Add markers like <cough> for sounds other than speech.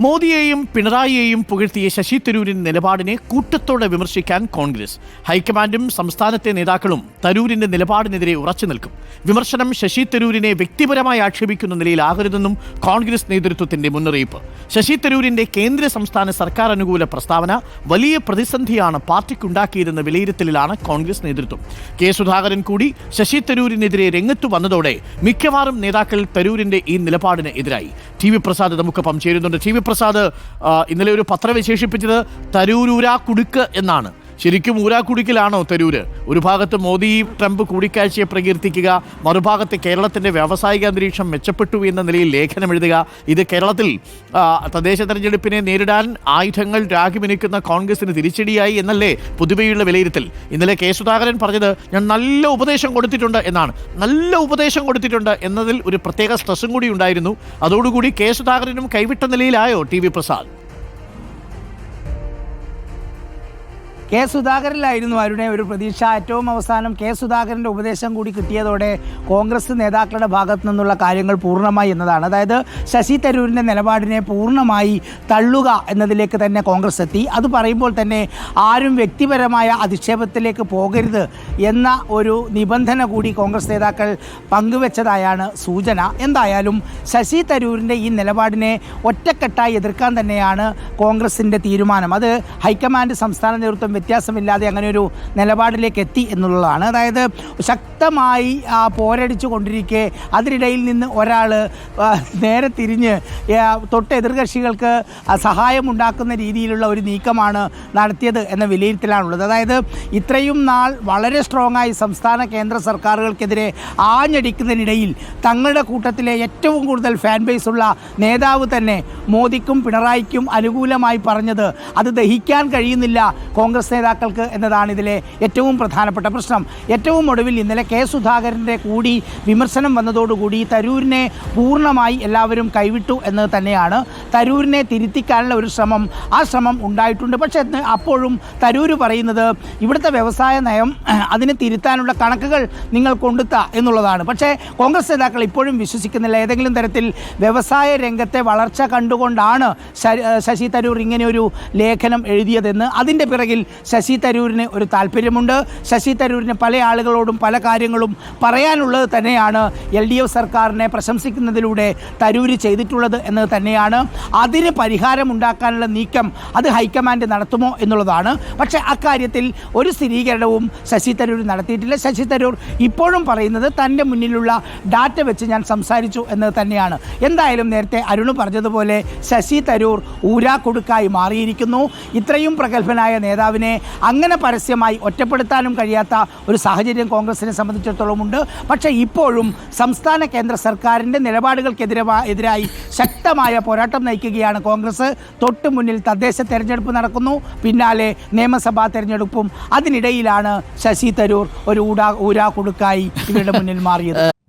മോദിയെയും പിണറായിയെയും പുകഴ്ത്തിയ ശശി തരൂരിന്റെ നിലപാടിനെ കൂട്ടത്തോടെ വിമർശിക്കാൻ കോൺഗ്രസ്. ഹൈക്കമാൻഡും സംസ്ഥാനത്തെ നേതാക്കളും തരൂരിന്റെ നിലപാടിനെതിരെ ഉറച്ചു നിൽക്കും. വിമർശനം ശശി തരൂരിനെ വ്യക്തിപരമായി ആക്ഷേപിക്കുന്ന നിലയിലാകരുതെന്നും കോൺഗ്രസ് നേതൃത്വത്തിന്റെ മുന്നറിയിപ്പ്. ശശി തരൂരിന്റെ കേന്ദ്ര സംസ്ഥാന സർക്കാർ അനുകൂല പ്രസ്താവന വലിയ പ്രതിസന്ധിയാണ് പാർട്ടിക്കുണ്ടാക്കിയതെന്ന വിലയിരുത്തലിലാണ് കോൺഗ്രസ് നേതൃത്വം. കെ സുധാകരൻ കൂടി ശശി തരൂരിനെതിരെ രംഗത്തു വന്നതോടെ മിക്കവാറും നേതാക്കൾ തരൂരിന്റെ ഈ നിലപാടിന് എതിരായി. ടി വി പ്രസാദ് നമുക്കൊപ്പം ചേരുന്നുണ്ട്. ടി വി പ്രസാദ് ഇന്നലെ ഒരു പത്രം വിശേഷിപ്പിച്ചത് തരൂരൂരാ കുടുക്ക് എന്നാണ്. ശരിക്കും ഊരാക്കുടുക്കിലാണോ തരൂര്? ഒരു ഭാഗത്ത് മോദി ട്രംപ് കൂടിക്കാഴ്ചയെ പ്രകീർത്തിക്കുക മറുഭാഗത്ത് കേരളത്തിന്റെ വ്യാവസായിക അന്തരീക്ഷം മെച്ചപ്പെട്ടു എന്ന നിലയിൽ ലേഖനം എഴുതുക. ഇത് കേരളത്തിൽ തദ്ദേശ തെരഞ്ഞെടുപ്പിനെ നേരിടാൻ ആയുധങ്ങൾ രാഗിമിനിക്കുന്ന കോൺഗ്രസിന് തിരിച്ചടിയായി എന്നല്ലേ പൊതുവെയുള്ള വിലയിരുത്തൽ. ഇന്നലെ കെ സുധാകരൻ പറഞ്ഞത് ഞാൻ നല്ല ഉപദേശം കൊടുത്തിട്ടുണ്ട് എന്നാണ്. നല്ല ഉപദേശം കൊടുത്തിട്ടുണ്ട് എന്നതിൽ ഒരു പ്രത്യേക സ്ട്രെസ്സും കൂടി ഉണ്ടായിരുന്നു. അതോടുകൂടി കെ സുധാകരനും കൈവിട്ട നിലയിലായോ ടി വി പ്രസാദ്? കെ സുധാകരനിലായിരുന്നു അരുണെ ഒരു പ്രതീക്ഷ. ഏറ്റവും അവസാനം കെ സുധാകരന്റെ ഉപദേശം കൂടി കിട്ടിയതോടെ കോൺഗ്രസ് നേതാക്കളുടെ ഭാഗത്തു നിന്നുള്ള കാര്യങ്ങൾ പൂർണമായി എന്നതാണ്. അതായത് ശശി തരൂരിന്റെ നിലപാടിനെ പൂർണമായി തള്ളുക എന്നതിലേക്ക് തന്നെ കോൺഗ്രസ് എത്തി. അത് പറയുമ്പോൾ തന്നെ ആരും വ്യക്തിപരമായ അധിക്ഷേപത്തിലേക്ക് പോകരുത് എന്ന ഒരു നിബന്ധന കൂടി കോൺഗ്രസ് നേതാക്കൾ പങ്കുവച്ചതായാണ് സൂചന. എന്തായാലും ശശി തരൂരിന്റെ ഈ നിലപാടിനെ ഒറ്റക്കെട്ടായി എതിർക്കാൻ തന്നെയാണ് കോൺഗ്രസിന്റെ തീരുമാനം. അത് ഹൈക്കമാൻഡ് സംസ്ഥാന നേതൃത്വം വ്യത്യാസമില്ലാതെ അങ്ങനെ ഒരു നിലപാടിലേക്ക് എത്തി എന്നുള്ളതാണ്. അതായത് ശക്തമായി പോരടിച്ചു കൊണ്ടിരിക്കെ അതിനിടയിൽ നിന്ന് ഒരാൾ നേരെ തിരിഞ്ഞ് തൊട്ട് എതിർകക്ഷികൾക്ക് സഹായമുണ്ടാക്കുന്ന രീതിയിലുള്ള ഒരു നീക്കമാണ് നടത്തിയത് എന്ന വിലയിരുത്തലാണുള്ളത്. അതായത് ഇത്രയും നാൾ വളരെ സ്ട്രോങ് ആയി സംസ്ഥാന കേന്ദ്ര സർക്കാരുകൾക്കെതിരെ ആഞ്ഞടിക്കുന്നതിനിടയിൽ തങ്ങളുടെ കൂട്ടത്തിലെ ഏറ്റവും കൂടുതൽ ഫാൻ ബേസ് ഉള്ള നേതാവ് തന്നെ മോദിക്കും പിണറായിക്കും അനുകൂലമായി പറഞ്ഞത് അത് ദഹിക്കാൻ കഴിയുന്നില്ല കോൺഗ്രസ് നേതാക്കൾക്ക് എന്നതാണ് ഇതിലെ ഏറ്റവും പ്രധാനപ്പെട്ട പ്രശ്നം. ഏറ്റവും ഒടുവിൽ ഇന്നലെ കെ സുധാകരന്റെ കൂടി വിമർശനം വന്നതോടുകൂടി തരൂരിനെ പൂർണമായി എല്ലാവരും കൈവിട്ടു എന്ന് തന്നെയാണ്. തരൂരിനെ തിരുത്തിക്കാനുള്ള ഒരു ശ്രമം ആ ശ്രമം ഉണ്ടായിട്ടുണ്ട്. പക്ഷേ അപ്പോഴും തരൂര് പറയുന്നത് ഇവിടുത്തെ വ്യവസായ നയം അതിനെ തിരുത്താനുള്ള കണക്കുകൾ നിങ്ങൾ കൊണ്ടുത്ത എന്നുള്ളതാണ്. പക്ഷേ കോൺഗ്രസ് നേതാക്കൾ ഇപ്പോഴും വിശ്വസിക്കുന്നില്ല. ഏതെങ്കിലും തരത്തിൽ വ്യവസായ രംഗത്തെ വളർച്ച കണ്ടുകൊണ്ടാണ് ശശി തരൂർ ഇങ്ങനെയൊരു ലേഖനം എഴുതിയതെന്ന്. അതിന്റെ പിറകിൽ ശശി തരൂരിന് ഒരു താല്പര്യമുണ്ട്. ശശി തരൂരിന് പല ആളുകളോടും പല കാര്യങ്ങളും പറയാനുള്ളത് തന്നെയാണ് എൽ ഡി എഫ് സർക്കാരിനെ പ്രശംസിക്കുന്നതിലൂടെ തരൂര് ചെയ്തിട്ടുള്ളത് എന്നത് തന്നെയാണ്. അതിന് പരിഹാരം ഉണ്ടാക്കാനുള്ള നീക്കം അത് ഹൈക്കമാൻഡ് നടത്തുമോ എന്നുള്ളതാണ്. പക്ഷേ അക്കാര്യത്തിൽ ഒരു സ്ഥിരീകരണവും ശശി തരൂർ നടത്തിയിട്ടില്ല. ശശി തരൂർ ഇപ്പോഴും പറയുന്നത് തന്റെ മുന്നിലുള്ള ഡാറ്റ വെച്ച് ഞാൻ സംസാരിച്ചു എന്നത് തന്നെയാണ്. എന്തായാലും നേരത്തെ അരുണ് പറഞ്ഞതുപോലെ ശശി തരൂർ ഊരാക്കൊടുക്കായി മാറിയിരിക്കുന്നു. ഇത്രയും പ്രഗത്ഭനായ നേതാവിനെ അങ്ങനെ പരസ്യമായി ഒറ്റപ്പെടുത്താനും കഴിയാത്ത ഒരു സാഹചര്യം കോൺഗ്രസിനെ സംബന്ധിച്ചിടത്തോളം ഉണ്ട്. പക്ഷേ ഇപ്പോഴും സംസ്ഥാന കേന്ദ്ര സർക്കാരിന്റെ നിലപാടുകൾക്കെതിരെ എതിരായി ശക്തമായ പോരാട്ടം നയിക്കുകയാണ് കോൺഗ്രസ്. തൊട്ട് മുന്നിൽ തദ്ദേശ തെരഞ്ഞെടുപ്പ് നടക്കുന്നു. പിന്നാലെ നിയമസഭാ തെരഞ്ഞെടുപ്പും. അതിനിടയിലാണ് ശശി തരൂർ ഒരു ഊടാ ഊരാ കുടുക്കായി ഇവരുടെ മുന്നിൽ മാറിയത്. <laughs>